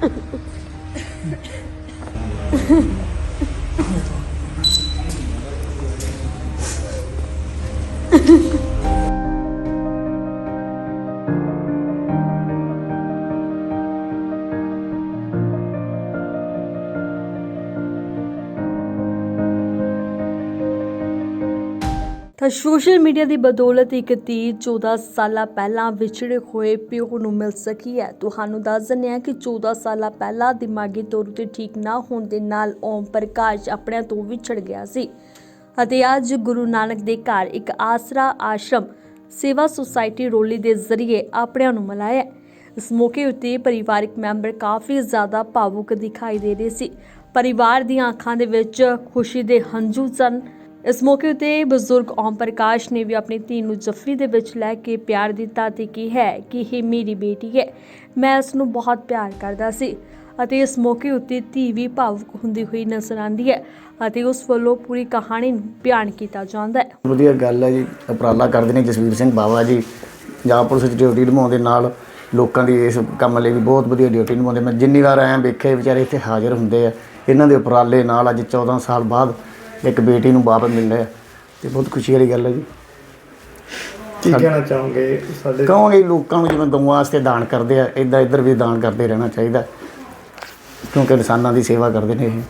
Ha ha ha. ਤਾਂ social media ਦੀ ਬਦੌਲਤ ਇੱਕ ਧੀ 14 ਸਾਲਾਂ ਪਹਿਲਾਂ ਵਿਛੜੇ ਹੋਏ ਪਿਓ ਨੂੰ ਮਿਲ ਸਕੀ ਹੈ। ਤੁਹਾਨੂੰ ਦੱਸ ਦਿੰਦੇ ਹਾਂ ਕਿ 14 ਸਾਲਾਂ ਪਹਿਲਾਂ ਦਿਮਾਗੀ ਤੌਰ ਤੇ ਠੀਕ ਨਾ ਹੋਣ ਦੇ ਨਾਲ ਓਮ ਪ੍ਰਕਾਸ਼ ਆਪਣਿਆਂ ਤੋਂ ਵਿਛੜ ਗਿਆ ਸੀ। ਅਤੇ ਅੱਜ ਗੁਰੂ ਨਾਨਕ ਦੇ ਘਰ ਇੱਕ ਆਸਰਾ ਆਸ਼ਰਮ ਸੇਵਾ ਸੁਸਾਇਟੀ ਰੋਲੀ ਦੇ ਜ਼ਰੀਏ ਆਪਣਿਆਂ ਨੂੰ ਮਿਲਾਇਆ ਇਸ ਮੌਕੇ ਉੱਤੇ ਪਰਿਵਾਰਕ ਮੈਂਬਰ ਕਾਫੀ ਜ਼ਿਆਦਾ ਭਾਵੁਕ ਦਿਖਾਈ ਦੇ ਰਹੇ ਸੀ। ਪਰਿਵਾਰ ਦੀਆਂ ਅੱਖਾਂ ਦੇ ਵਿੱਚ ਖੁਸ਼ੀ ਦੇ ਹੰਝੂ ਸਨ। ਇਸ ਮੌਕੇ ਉਤੇ ਬਜ਼ੁਰਗ ਓਮ ਪ੍ਰਕਾਸ਼ ਨੇ ਵੀ ਆਪਣੀ ਧੀ ਨੂੰ ਜੱਫੀ ਦੇ ਵਿੱਚ ਲੈ ਕੇ ਪਿਆਰ ਦਿੱਤਾ ਤੇ ਕਿਹਾ ਕਿ ਇਹ ਮੇਰੀ ਬੇਟੀ ਹੈ। ਮੈਂ ਇਸ ਨੂੰ ਬਹੁਤ ਪਿਆਰ ਕਰਦਾ ਸੀ ਅਤੇ ਇਸ ਮੌਕੇ ਉਤੇ ਧੀ ਵੀ ਭਾਵੁਕ ਹੁੰਦੀ ਹੋਈ ਨਜ਼ਰ ਆਉਂਦੀ ਹੈ ਅਤੇ ਉਸ ਵੱਲੋਂ ਪੂਰੀ ਕਹਾਣੀ ਨੂੰ ਬਿਆਨ ਕੀਤਾ ਜਾਂਦਾ ਹੈ। ਵਧੀਆ ਗੱਲ ਹੈ ਜੀ। ਉਪਰਾਲਾ ਕਰਦੇ ਨੇ ਜਸਵੀਰ ਸਿੰਘ ਬਾਵਾ ਜੀ। ਪੰਜਾਬ ਪੁਲਿਸ ਵਿੱਚ ਡਿਊਟੀ ਨਿਭਾਉਂਦੇ ਨਾਲ ਲੋਕਾਂ ਦੀ ਇਸ ਕੰਮ ਲਈ ਵੀ ਬਹੁਤ ਵਧੀਆ ਡਿਊਟੀ ਨਿਭਾਉਂਦੇ। ਮੈਂ ਜਿੰਨੀ ਵਾਰ ਆਇਆ ਵੇਖੇ ਵਿਚਾਰੇ ਇੱਥੇ ਹਾਜ਼ਰ ਹੁੰਦੇ ਆ। ਇਹਨਾਂ ਦੇ ਉਪਰਾਲੇ ਨਾਲ ਅੱਜ 14 ਸਾਲ ਬਾਅਦ ਇੱਕ ਬੇਟੀ ਨੂੰ ਬਾਪ ਮਿਲਿਆ ਤੇ ਬਹੁਤ ਖੁਸ਼ੀ ਵਾਲੀ ਗੱਲ ਹੈ ਜੀ ਕੀ ਕਹਿਣਾ ਚਾਹੋਗੇ ਸਾਡੇ ਕਹਾਂਗੇ ਲੋਕਾਂ ਨੂੰ ਜਿਵੇਂ ਗਊਆਂ ਵਾਸਤੇ ਦਾਨ ਕਰਦੇ ਆ ਇਦਾਂ ਇੱਧਰ ਵੀ ਦਾਨ ਕਰਦੇ ਰਹਿਣਾ ਚਾਹੀਦਾ ਕਿਉਂਕਿ ਇਨਸਾਨਾਂ ਦੀ ਸੇਵਾ ਕਰਦੇ ਨੇ ਇਹ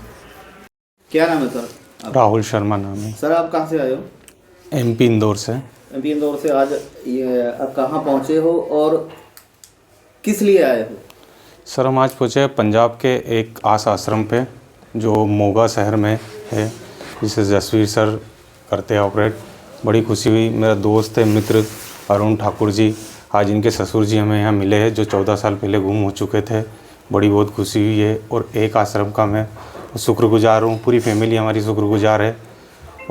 क्या नाम है सर आप- राहुल शर्मा नाम है सर आप कहाँ से आए हो एमपी इंदौर से एमपी इंदौर से आज ये आप कहाँ पहुँचे हो और किस लिए आए हो सर हम आज पहुँचे पंजाब के एक आस आश्रम पे जो मोगा शहर में है जिसे जसवीर सर करते हैं ऑपरेट बड़ी खुशी हुई। मेरा दोस्त है मित्र अरुण ठाकुर जी। आज इनके ससुर जी हमें यहाँ मिले हैं जो चौदह साल पहले गुम हो चुके थे। बड़ी बहुत खुशी हुई है और एक आश्रम का मैं शुक्रगुजार हूँ। पूरी फैमिली हमारी शुक्रगुजार है।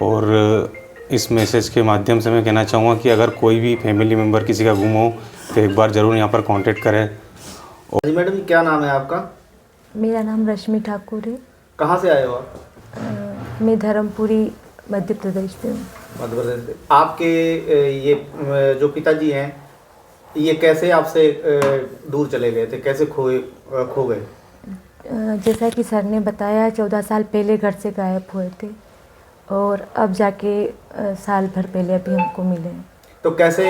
और इस मैसेज के माध्यम से मैं कहना चाहूँगा कि अगर कोई भी फैमिली मेंबर किसी का गुम हो तो एक बार ज़रूर यहाँ पर कांटेक्ट करें। जी मैडम जी क्या नाम है आपका? मेरा नाम रश्मि ठाकुर है। कहाँ से आए हो आप? अ, मैं धर्मपुरी मध्य प्रदेश में हूँ। मध्य प्रदेश आपके ये जो पिताजी हैं ये कैसे आपसे दूर चले गए थे? कैसे खोए खो गए? जैसा कि सर ने बताया चौदह साल पहले घर से गायब हुए थे और अब जाके साल भर पहले अभी हमको मिले तो कैसे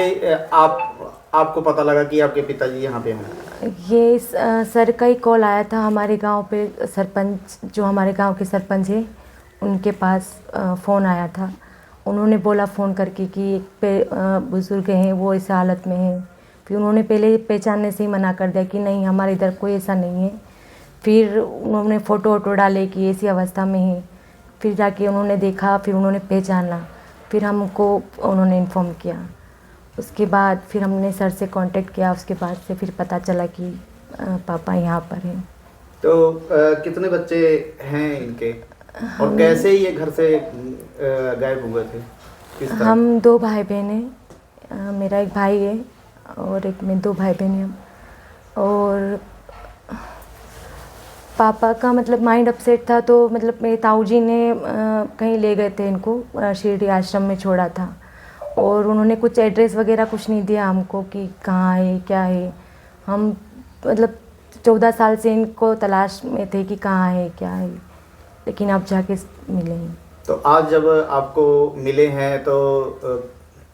आप आपको पता लगा कि आपके पिताजी यहाँ पे हैं? ये सर का ही कॉल आया था हमारे गाँव पे सरपंच जो हमारे गाँव के सरपंच हैं उनके पास फ़ोन आया था। उन्होंने बोला फ़ोन करके कि एक पे बुज़ुर्ग हैं वो इस हालत में हैं। फिर उन्होंने पहले पहचानने से ही मना कर दिया कि नहीं हमारे इधर कोई ऐसा नहीं है। फिर उन्होंने फ़ोटो वोटो डाले कि ऐसी अवस्था में है। फिर जाके उन्होंने देखा फिर उन्होंने पहचाना। फिर हमको उन्होंने इन्फॉर्म किया। उसके बाद फिर हमने सर से कांटेक्ट किया उसके बाद से फिर पता चला कि पापा यहाँ पर हैं। तो अ, कितने बच्चे हैं इनके? और कैसे ये घर से गायब हुए थे? किस तरह? हम दो भाई बहन हैं मेरा एक भाई है और एक में दो भाई बहन हैं हम। और पापा का मतलब माइंड अपसेट था तो मतलब मेरे ताऊ जी ने अ, कहीं ले गए थे इनको शिरडी आश्रम में छोड़ा था। और उन्होंने कुछ एड्रेस वगैरह कुछ नहीं दिया हमको कि कहाँ है क्या है। हम मतलब चौदह साल से इनको तलाश में थे कि कहाँ है क्या है। लेकिन अब जाके मिले हैं। तो आज जब आपको मिले हैं तो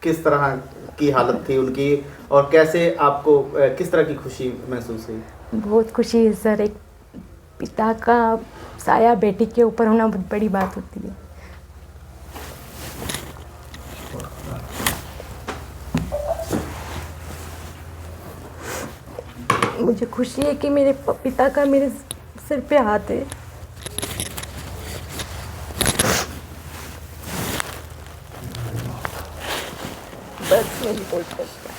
किस तरह की हालत थी उनकी और कैसे आपको किस तरह की खुशी महसूस हुई? बहुत खुशी है सर। एक पिता का साया बेटी के ऊपर होना बहुत बड़ी बात होती है। मुझे खुशी है कि मेरे पिता का मेरे सिर पे हाथ है। Bez mnie polskości.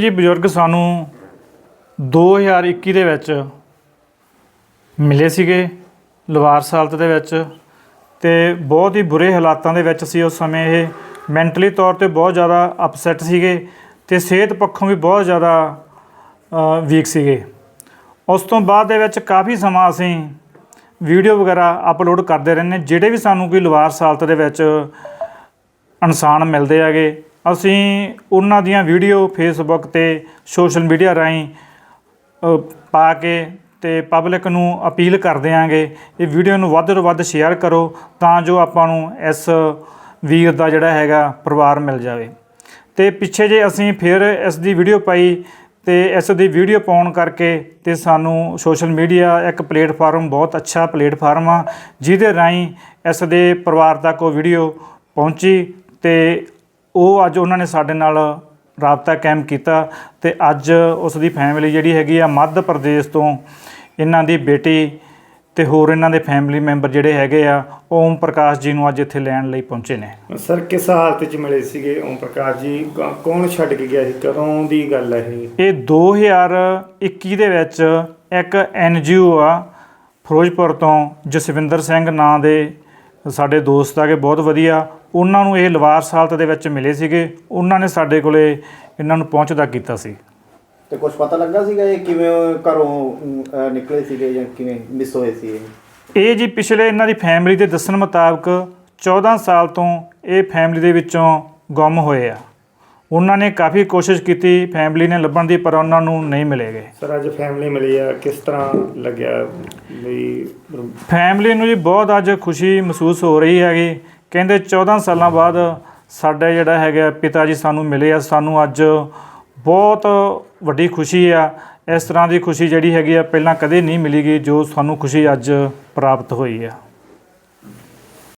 ਜੀ ਬਜ਼ੁਰਗ, ਸਾਨੂੰ 2021 ਦੇ ਵਿੱਚ ਮਿਲੇ ਸੀਗੇ, ਲਵਾਰ ਸਾਲਤ ਦੇ ਵਿੱਚ ਤੇ ਬਹੁਤ ਹੀ ਬੁਰੇ ਹਾਲਾਤਾਂ ਦੇ ਵਿੱਚ ਸੀ ਉਸ ਸਮੇਂ ਇਹ ਮੈਂਟਲੀ ਤੌਰ ਤੇ ਬਹੁਤ ਜ਼ਿਆਦਾ ਅਪਸੈਟ ਸੀਗੇ ਤੇ ਸਿਹਤ ਪੱਖੋਂ ਵੀ ਬਹੁਤ ਜ਼ਿਆਦਾ ਵੀਕ ਸੀਗੇ ਉਸ ਤੋਂ ਬਾਅਦ ਦੇ ਵਿੱਚ ਕਾਫੀ ਸਮਾਂ ਅਸੀਂ ਵੀਡੀਓ ਵਗੈਰਾ ਅਪਲੋਡ ਕਰਦੇ ਰਹਿੰਦੇ ਜਿਹੜੇ ਵੀ ਸਾਨੂੰ ਕੋਈ ਲਵਾਰ ਸਾਲਤ ਦੇ ਵਿੱਚ ਇਨਸਾਨ ਮਿਲਦੇ ਹੈਗੇ, ਅਸੀਂ ਉਹਨਾਂ ਦੀਆਂ ਵੀਡੀਓ ਫੇਸਬੁੱਕ ਤੇ ਸੋਸ਼ਲ ਮੀਡੀਆ ਰਾਹੀਂ ਪਾ ਕੇ ਤੇ ਪਬਲਿਕ ਨੂੰ ਅਪੀਲ ਕਰਦੇ ਆਂਗੇ ਇਹ ਵੀਡੀਓ ਨੂੰ ਵੱਧ ਤੋਂ ਵੱਧ ਸ਼ੇਅਰ ਕਰੋ ਤਾਂ ਜੋ ਆਪਾਂ ਨੂੰ ਇਸ ਵੀਰ ਦਾ ਜਿਹੜਾ ਹੈਗਾ ਪਰਿਵਾਰ ਮਿਲ ਜਾਵੇ। ਤੇ ਪਿੱਛੇ ਜੇ ਅਸੀਂ ਫਿਰ ਇਸ ਦੀ ਵੀਡੀਓ ਪਾਈ ਤੇ ਇਸ ਦੀ ਵੀਡੀਓ ਪਾਉਣ ਕਰਕੇ ਤੇ ਸਾਨੂੰ ਸੋਸ਼ਲ ਮੀਡੀਆ ਇੱਕ ਪਲੇਟਫਾਰਮ, ਬਹੁਤ ਅੱਛਾ ਪਲੇਟਫਾਰਮ ਆ, ਜਿਹਦੇ ਰਾਹੀਂ ਇਸ ਦੇ ਪਰਿਵਾਰ ਤੱਕ ਉਹ ਵੀਡੀਓ ਪਹੁੰਚੀ ਤੇ ਉਹ ਅੱਜ ਉਹਨਾਂ ਨੇ ਸਾਡੇ ਨਾਲ ਰਾਬਤਾ ਕਾਇਮ ਕੀਤਾ ਤੇ ਅੱਜ ਉਸ ਦੀ ਫੈਮਿਲੀ ਜਿਹੜੀ ਹੈਗੀ ਆ ਮੱਧ ਪ੍ਰਦੇਸ਼ ਤੋਂ ਇਹਨਾਂ ਦੀ ਬੇਟੀ ਤੇ ਹੋਰ ਇਹਨਾਂ ਦੇ ਫੈਮਿਲੀ ਮੈਂਬਰ ਜਿਹੜੇ ਹੈਗੇ ਆ ਓਮ ਪ੍ਰਕਾਸ਼ ਜੀ ਨੂੰ ਅੱਜ ਇੱਥੇ ਲੈਣ ਲਈ ਪਹੁੰਚੇ ਨੇ। ਸਰ ਕਿਸ ਹਾਲਤ 'ਚ ਮਿਲੇ ਸੀਗੇ ਓਮ ਪ੍ਰਕਾਸ਼ ਜੀ? ਕੌਣ ਛੱਡ ਕੇ ਗਿਆ ਸੀ? ਕਦੋਂ ਦੀ ਗੱਲ ਹੈ ਇਹ? ਇਹ 2021 ਦੇ ਵਿੱਚ ਇੱਕ ਐਨਜੀਓ ਆ ਫਿਰੋਜ਼ਪੁਰ ਤੋਂ ਜਸਵਿੰਦਰ ਸਿੰਘ ਨਾਂ ਦੇ ਸਾਡੇ ਦੋਸਤ ਆਗੇ ਬਹੁਤ ਵਧੀਆ। ਉਹਨਾਂ ਨੂੰ ਇਹ ਲਵਾਰਸ ਹਾਲਤ ਦੇ ਵਿੱਚ ਮਿਲੇ ਸੀਗੇ। ਉਹਨਾਂ ਨੇ ਸਾਡੇ ਕੋਲੇ ਇਹਨਾਂ ਨੂੰ ਪਹੁੰਚਦਾ ਕੀਤਾ ਸੀ। ਤੇ ਕੁਝ ਪਤਾ ਲੱਗਾ ਸੀਗਾ ਇਹ ਕਿਵੇਂ ਘਰੋਂ ਨਿਕਲੇ ਸੀਗੇ ਜਾਂ ਕਿਵੇਂ ਮਿਸ ਹੋਏ ਸੀ ਇਹ? ਇਹ ਜੀ ਪਿਛਲੇ ਇਹਨਾਂ ਦੀ ਫੈਮਿਲੀ ਦੇ ਦੱਸਣ ਮੁਤਾਬਕ 14 ਸਾਲ ਤੋਂ ਇਹ ਫੈਮਿਲੀ ਦੇ ਵਿੱਚੋਂ ਗੁੰਮ ਹੋਏ ਆ। ਉਹਨਾਂ ਨੇ ਕਾਫੀ ਕੋਸ਼ਿਸ਼ ਕੀਤੀ ਫੈਮਿਲੀ ਨੇ ਲੱਭਣ ਦੀ ਪਰ ਉਹਨਾਂ ਨੂੰ ਨਹੀਂ ਮਿਲੇਗੇ ਸਰ ਅੱਜ ਫੈਮਿਲੀ ਮਿਲੀ ਆ ਕਿਸ ਤਰ੍ਹਾਂ ਲੱਗਿਆ ਵੀ ਫੈਮਿਲੀ ਨੂੰ ਜੀ ਬਹੁਤ ਅੱਜ ਖੁਸ਼ੀ ਮਹਿਸੂਸ ਹੋ ਰਹੀ ਹੈਗੀ। ਕਹਿੰਦੇ 14 ਸਾਲਾਂ ਬਾਅਦ ਸਾਡੇ ਜਿਹੜਾ ਹੈਗਾ ਪਿਤਾ ਜੀ ਸਾਨੂੰ ਮਿਲੇ ਆ। ਸਾਨੂੰ ਅੱਜ ਬਹੁਤ ਵੱਡੀ ਖੁਸ਼ੀ ਆ। ਇਸ ਤਰ੍ਹਾਂ ਦੀ ਖੁਸ਼ੀ ਜਿਹੜੀ ਹੈਗੀ ਆ, ਪਹਿਲਾਂ ਕਦੇ ਨਹੀਂ ਮਿਲੀਗੀ ਜੋ ਸਾਨੂੰ ਖੁਸ਼ੀ ਅੱਜ ਪ੍ਰਾਪਤ ਹੋਈ ਆ।